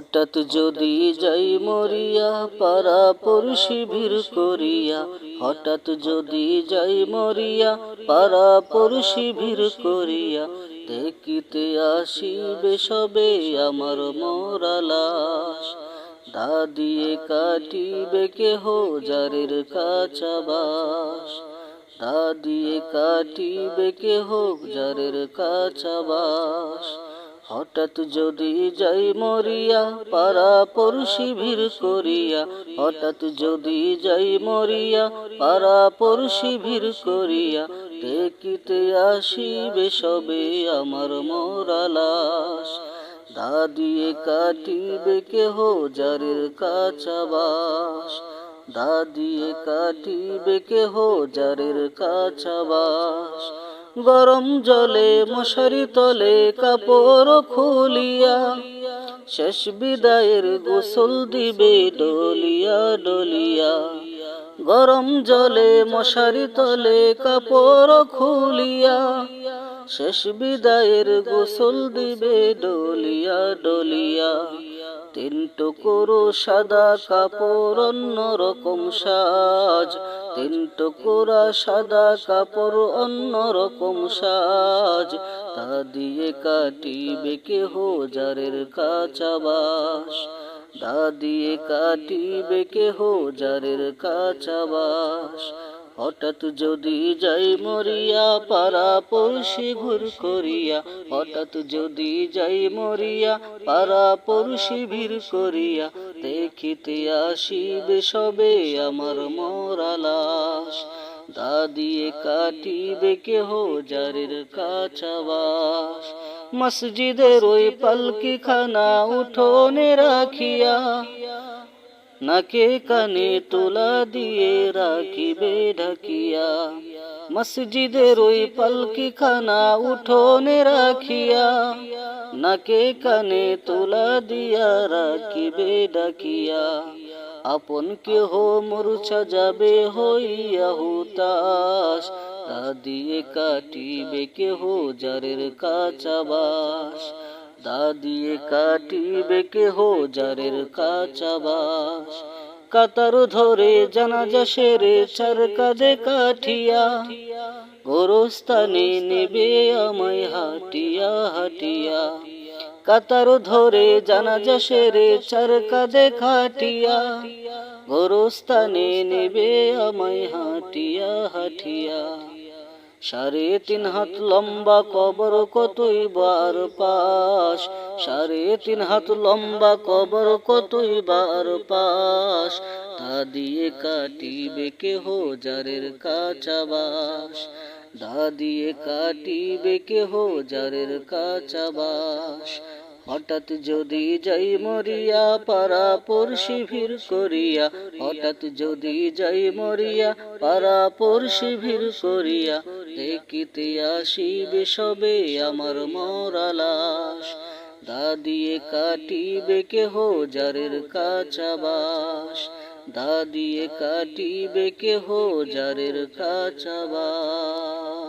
হঠাৎ যদি যাই মরিয়া পারা পড়শি ভিড় করিয়া, হঠাৎ যদি যাই মরিয়া পারা পড়শি ভিড় করিয়া, দেখিতে আসিবে সবে আমার মোরালাস দা দিয়ে কাটিবে কেহ যারের কাছাবাস। দা দিয়ে কাটিবে কেহ যারের কাছাবাস। হঠাৎ যদি যাই মরিয়া পারা পড়শি ভিড় করিয়া, হঠাৎ যদি যাই মরিয়া পারা পড়শি ভিড় করিয়া, দেখিতে আসিবে সবে আমার মোরালাস দা দিয়ে কাটিবে কেহ যারের কাছাবাস। দা দিয়ে কাটিবে কেহ যারের কাছাবাস। গরম জলে মশারি তলে কাপড় খুলিয়া, শেষ বিদায়ের গোসল দিবে ডলিয়া ডলিয়া। গরম জলে মশারি তলে কাপড় খুলিয়া, শেষ বিদায়ের গোসল দিবে ডলিয়া ডলিয়া। তিন টুকুরো সাদা কাপড় অন্য রকম সাজ তিন টুকুরা সাদা কাপড়, অন্য রকম সাজ। তা দিয়ে কাটিবে কেহ যারের কাছাবাস দা দিয়ে কাটিবে কেহ যারের কাছাবাস হঠাৎ যদি যাই মরিয়া পারা পড়শি ঘুর করিয়া, হঠাৎ যদি যাই মরিয়া পারা পড়শি ভিড় করিয়া দেখিতে আসিবে সবে আমার মরালাস দা দিয়ে কাটিবে কেহ যারের কাছাবাস। মসজিদের ওই পালকি খানা উঠোনে রাখিয়া নাকে কানে তোলা দিয়ে রাখিবে ঢাকিয়া। মসজিদের ওই পালকি খানা উঠোনে রাখিয়া, নাকে কানে তোলা দিয়া রাখিবে ডাকিয়া, আপন কেহ মরুছা যাবে হইয়া হুতাস তা দিয়ে কাটিবে কেহ যারের দা দিয়ে কাটিবে কেহ যারের কাছাবাস কাতার ধরে জানাজা সেরে চার কাঠিয়া, গোরস্থানে নেবে আমায় হাটিয়া হাটিয়া। কাতার ধরে জানাজা সেরে চার কাঁধে খাটিয়া গোরস্থানে নেবে আমায় হাটিয়া হাটিয়া। সাড়ে তিন হাত লম্বা কবর কতই বার পাশ সাড়ে তিন হাত লম্বা কবর কতই বার পাশ? তা দিয়ে কাটিবে কেহ যারের কাছাবাস? দা দিয়ে কাটিবে কেহ যারের কাছাবাস? হঠাৎ যদি যাই মরিয়া পারা পড়শি ভিড় করিয়া, হঠাৎ যদি যাই মরিয়া পারা পড়শি ভিড় করিয়া, দেখিতে আসিবে সবে আমার মরালাস। দা দিয়ে কাটিবে কেহ যারের কাছাবাস দা দিয়ে কাটিবে কেহ যারের কাছাবাস